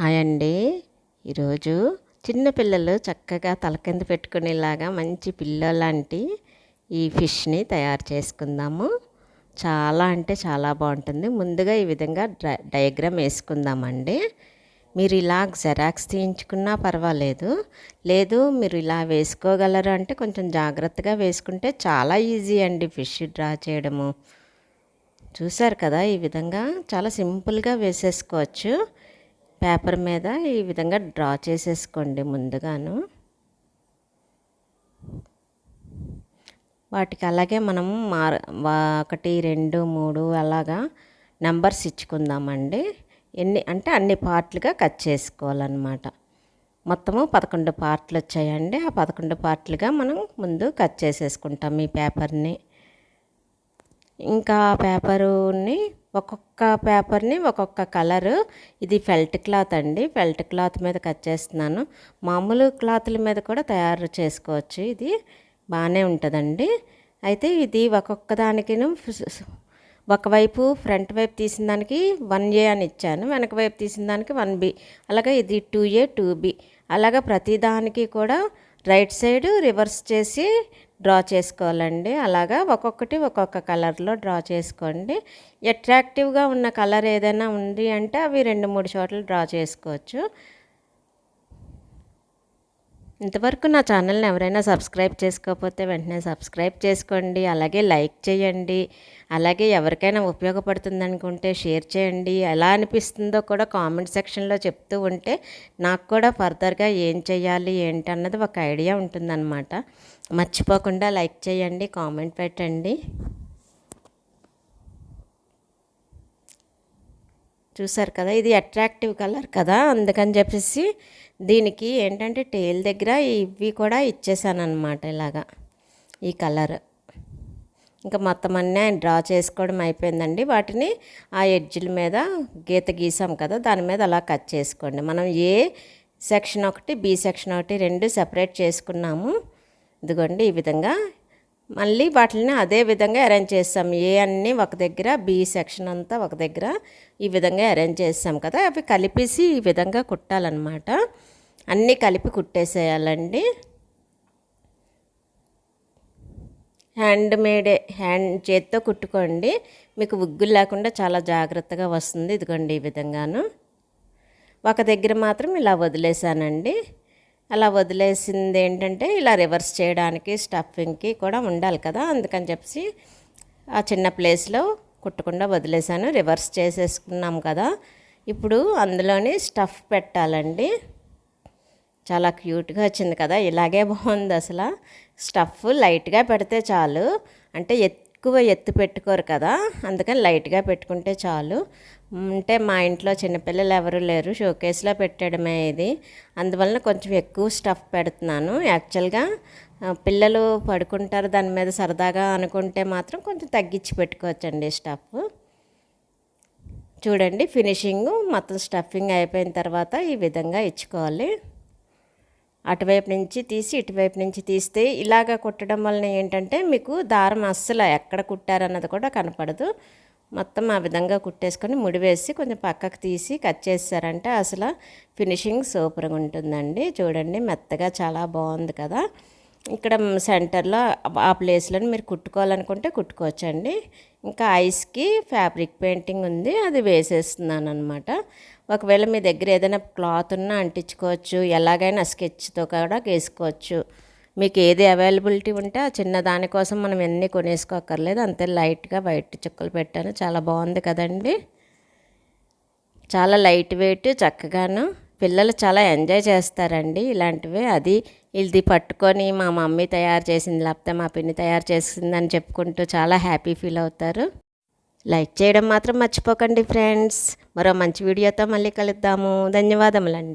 Hi అండి. ఈరోజు చిన్నపిల్లలు చక్కగా తల కింద పెట్టుకునేలాగా మంచి పిల్ల లాంటి ఈ ఫిష్ని తయారు చేసుకుందాము. చాలా అంటే చాలా బాగుంటుంది. ముందుగా ఈ విధంగా డయాగ్రామ్ వేసుకుందామండి. మీరు ఇలా జెరాక్స్ తీయించుకున్నా పర్వాలేదు. లేదు మీరు ఇలా వేసుకోగలరు అంటే కొంచెం జాగ్రత్తగా వేసుకుంటే చాలా ఈజీ అండి ఫిష్ డ్రా చేయడము. చూసారు కదా ఈ విధంగా? చాలా సింపుల్గా వేసేసుకోవచ్చు. పేపర్ మీద ఈ విధంగా డ్రా చేసేసుకోండి ముందుగాను. వాటికి అలాగే మనం మార్ ఒకటి రెండు మూడు అలాగా నెంబర్స్ ఇచ్చుకుందామండి. ఎన్ని అంటే అన్ని పార్ట్లుగా కట్ చేసుకోవాలన్నమాట. మొత్తము పదకొండు పార్ట్లు వచ్చాయండి. ఆ పదకొండు పార్ట్లుగా మనం ముందు కట్ చేసేసుకుంటాం ఈ పేపర్ని. ఇంకా పేపరుని ఒక్కొక్క పేపర్ని ఒక్కొక్క కలరు. ఇది ఫెల్ట్ క్లాత్ అండి. ఫెల్ట్ క్లాత్ మీద కట్ చేస్తున్నాను. మామూలు క్లాత్ల మీద కూడా తయారు చేసుకోవచ్చు ఇది. బాగానే ఉంటుందండి. అయితే ఇది ఒక్కొక్క దానికిను ఒకవైపు ఫ్రంట్ వైపు తీసిన దానికి వన్ ఏ అని ఇచ్చాను. వెనక వైపు తీసిన దానికి వన్ బి. అలాగే ఇది టూ ఏ టూ బి. అలాగా ప్రతిదానికి కూడా రైట్ సైడ్ రివర్స్ చేసి డ్రా చేసుకోవాలండి. అలాగా ఒక్కొక్కటి ఒక్కొక్క కలర్లో డ్రా చేసుకోండి. అట్రాక్టివ్గా ఉన్న కలర్ ఏదైనా ఉంది అంటే అవి రెండు మూడు చోట్ల డ్రా చేసుకోవచ్చు. ఇంతవరకు నా ఛానల్ని ఎవరైనా సబ్స్క్రైబ్ చేసుకోకపోతే వెంటనే సబ్స్క్రైబ్ చేసుకోండి అలాగే లైక్ చేయండి అలాగే ఎవరికైనా ఉపయోగపడుతుంది అనుకుంటే షేర్ చేయండి. ఎలా అనిపిస్తుందో కూడా కామెంట్ సెక్షన్లో చెప్తూ ఉంటే నాకు కూడా ఫర్దర్గా ఏం చేయాలి ఏంటి అన్నది ఒక ఐడియా ఉంటుందన్నమాట. మర్చిపోకుండా లైక్ చేయండి కామెంట్ పెట్టండి. చూసారు కదా ఇది అట్రాక్టివ్ కలర్ కదా అందుకని చెప్పేసి దీనికి ఏంటంటే టేల్ దగ్గర ఇవి కూడా ఇచ్చేసాను అనమాట ఇలాగా ఈ కలర్ ఇంకా మొత్తం అన్నీ ఆయన డ్రా చేసుకోవడం అయిపోయిందండి. వాటిని ఆ ఎడ్జిల మీద గీత గీసాం కదా దాని మీద అలా కట్ చేసుకోండి. మనం ఏ సెక్షన్ ఒకటి బి సెక్షన్ ఒకటి రెండు సెపరేట్ చేసుకున్నాము. ఇదిగోండి ఈ విధంగా మళ్ళీ వాటిని అదే విధంగా అరేంజ్ చేస్తాం. ఏ అన్నీ ఒక దగ్గర బి సెక్షన్ అంతా ఒక దగ్గర ఈ విధంగా అరేంజ్ చేస్తాం కదా. అవి కలిపేసి ఈ విధంగా కుట్టాలన్నమాట. అన్నీ కలిపి కుట్టేసేయాలండి. హ్యాండ్ మేడే హ్యాండ్ చేత్తో కుట్టుకోండి. మీకు ఉగ్గులు లేకుండా చాలా జాగ్రత్తగా వస్తుంది. ఇదిగోండి ఈ విధంగాను. ఒక దగ్గర మాత్రం ఇలా వదిలేసానండి. అలా వదిలేసింది ఏంటంటే ఇలా రివర్స్ చేయడానికి స్టఫింగ్కి కూడా ఉండాలి కదా. అందుకని చెప్పి ఆ చిన్న ప్లేస్లో కుట్టకుండా వదిలేసాను రివర్స్ చేసేసుకున్నాం కదా. ఇప్పుడు అందులోని స్టఫ్ పెట్టాలండి. చాలా క్యూట్గా వచ్చింది కదా. ఇలాగే బాగుంది అసలు. స్టఫ్ లైట్గా పెడితే చాలు. అంటే ఎక్కువ ఎత్తు పెట్టుకోరు కదా అందుకని లైట్గా పెట్టుకుంటే చాలు. అంటే మా ఇంట్లో చిన్నపిల్లలు ఎవరు లేరు షోకేస్లో పెట్టడమే ఇది. అందువలన కొంచెం ఎక్కువ స్టఫ్ పెడుతున్నాను. యాక్చువల్గా పిల్లలు పడుకుంటారు దాని మీద సరదాగా అనుకుంటే మాత్రం కొంచెం తగ్గించి పెట్టుకోవచ్చండి స్టఫ్. చూడండి ఫినిషింగ్ మొత్తం స్టఫింగ్ అయిపోయిన తర్వాత ఈ విధంగా ఇచ్చుకోవాలి. అటువైపు నుంచి తీసి ఇటువైపు నుంచి తీస్తే ఇలాగ కుట్టడం వలన ఏంటంటే మీకు దారం అస్సలు ఎక్కడ కుట్టారన్నది కూడా కనపడదు. మొత్తం ఆ విధంగా కుట్టేసుకొని ముడివేసి కొంచెం పక్కకు తీసి కట్ చేసారంటే అసలు ఫినిషింగ్ సూపర్గా ఉంటుందండి. చూడండి మెత్తగా చాలా బాగుంది కదా. ఇక్కడ సెంటర్లో ఆ ప్లేస్లను మీరు కుట్టుకోవాలనుకుంటే కుట్టుకోవచ్చండి. ఇంకా ఐస్కి ఫ్యాబ్రిక్ పెయింటింగ్ ఉంది అది వేసేస్తున్నాను అనమాట ఒకవేళ మీ దగ్గర ఏదైనా క్లాత్ ఉన్నా అంటించుకోవచ్చు ఎలాగైనా స్కెచ్తో కూడా వేసుకోవచ్చు మీకు ఏది అవైలబిలిటీ ఉంటే ఆ చిన్న దానికోసం మనం ఎన్ని కొనేసుకోకర్లేదు అంతే లైట్గా వైట్ చుక్కలు పెట్టాను చాలా బాగుంది కదండి. చాలా లైట్ వెయిట్ చక్కగాను పిల్లలు చాలా ఎంజాయ్ చేస్తారండి ఇలాంటివి. అది ఇది పట్టుకొని మా మమ్మీ తయారు చేసింది లేకపోతే మా పిన్ని తయారు చేసిందని చెప్పుకుంటూ చాలా హ్యాపీ ఫీల్ అవుతారు. లైక్ చేయడం మాత్రం మర్చిపోకండి ఫ్రెండ్స్. మరో మంచి వీడియోతో మళ్ళీ కలుద్దాము. ధన్యవాదములండి.